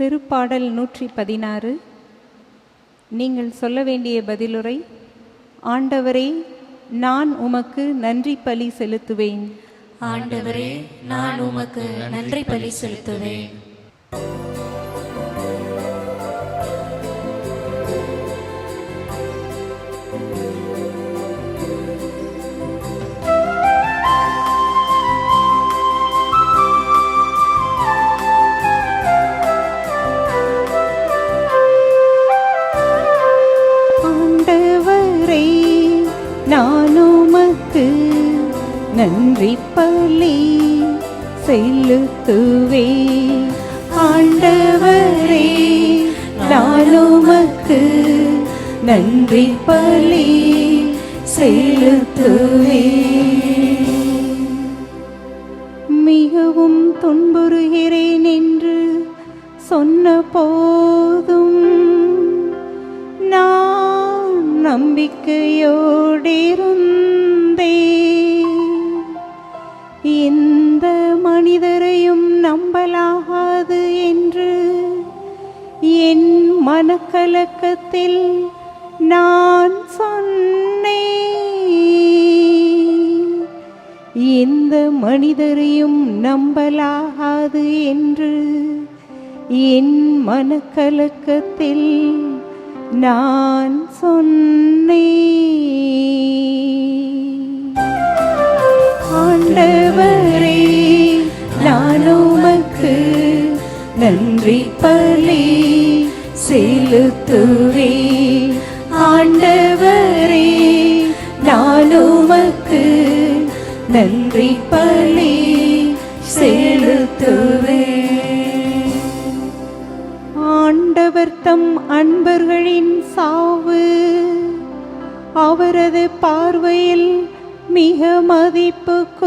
திருப்பாடல் நூற்றி பதினாறு நீங்கள் சொல்ல வேண்டிய பதிலுரை ஆண்டவரே நான் உமக்கு நன்றி பலி செலுத்துவேன். ஆண்டவரே நான் உமக்கு நன்றி பலி செலுத்துவேன். நானுமக்கு நன்றி பள்ளி செலுத்துவே. ஆண்டவரே நானுமக்கு நன்றி பள்ளி செலுத்துவே. மிகவும் துன்புறுகிறேன் என்று சொன்ன போதும் நம்பிக்கையோடிருந்தே இந்த மனிதரையும் நம்பலாகாது என்று என் மனக்கலக்கத்தில் நான் சொன்னேன். எந்த மனிதரையும் நம்பலாகாது என்று என் மனக்கலக்கத்தில் நான் சொன்னேன். ஆண்டவரே நான் உமக்கு நன்றி பலி செலுத்துவே ஆண்டவரே நான் உமக்கு நன்றி பலி தம் அன்பர்களின் சாவு. அவரது பார்வையில் மிக மதிப்புக்குரியது.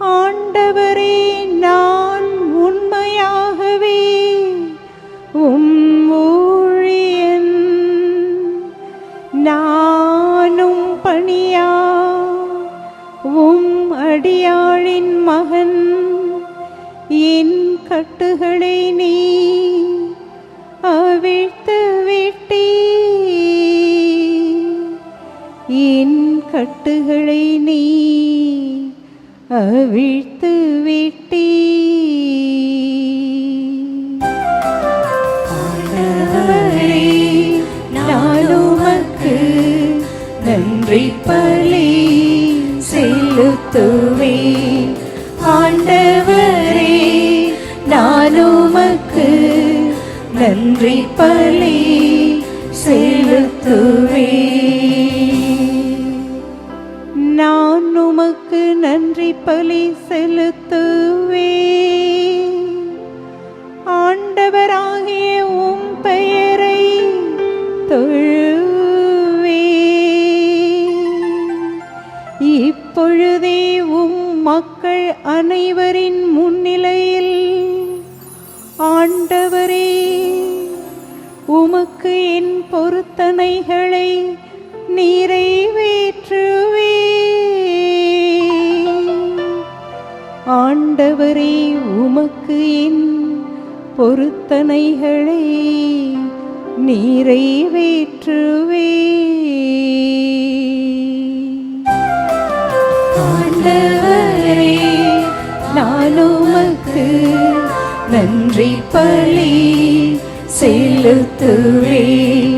ஆண்டவரே நான் உண்மையாகவே உம் ஊழியன். நானும் பணியா உம் அடியாளின் மகன். என் கட்டுகளை நீ அவிழ்த்து விட்டீ என் கட்டுகளை நீ அவிழ்த்து விட்டீ நன்றி பலி செலுத்துவே ஆண்டவர் நன்றி பலி செலுத்துவே. நான் உமக்கு நன்றி பலி செலுத்துவே. ஆண்டவராகிய உம் பெயரை தொழுவே. இப்பொழுதே உம் மக்கள் அனைவரும் ஆண்டவரே உமக்கு என் பொருத்தனைகளை நிறைவேற்றுவே ஆண்டவரே நான் உமக்கு நன்றி பலி செலுத்துவேன்.